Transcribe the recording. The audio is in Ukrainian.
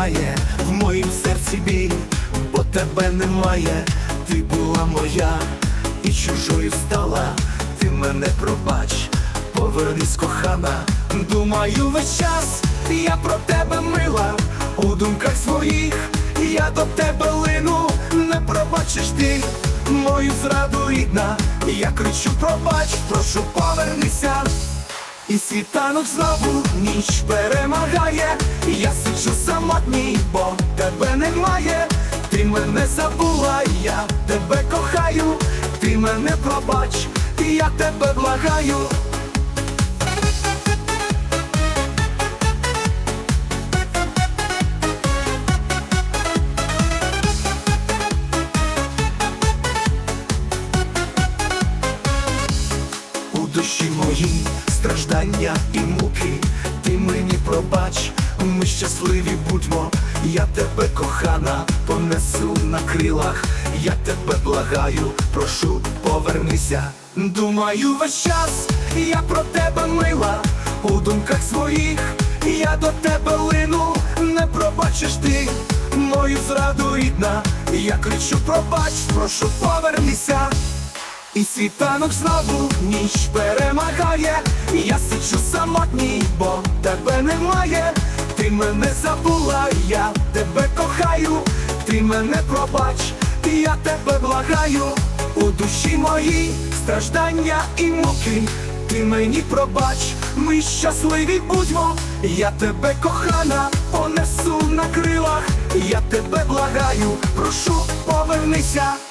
триває в моїм серці біль, бо тебе немає, ти була моя і чужою стала, ти мене пробач, повернись, кохана, думаю весь час, я про тебе мила, у думках своїх, я до тебе лину, не пробачиш ти мою зраду рідна, я кричу, пробач, прошу повернися. І світанок знову ніч перемагає, я сиджу самотній, бо тебе немає. Ти мене забула, я тебе кохаю, ти мене пробач, я тебе благаю. Моїй страждання і муки, ти мені пробач, ми щасливі будьмо, я тебе кохана, понесу на крилах, я тебе благаю, прошу, повернися. Думаю весь час, я про тебе мила, у думках своїх, я до тебе лину, не пробачиш ти мою зраду рідна, я кричу, пробач, прошу, повернися. І світанок знову ніч перемагає, я сиджу самотній, бо тебе немає. Ти мене забула, я тебе кохаю, ти мене пробач, я тебе благаю, у душі моїй страждання і муки, ти мені пробач, ми щасливі будьмо, я тебе кохана, понесу на крилах, я тебе благаю, прошу, повернися.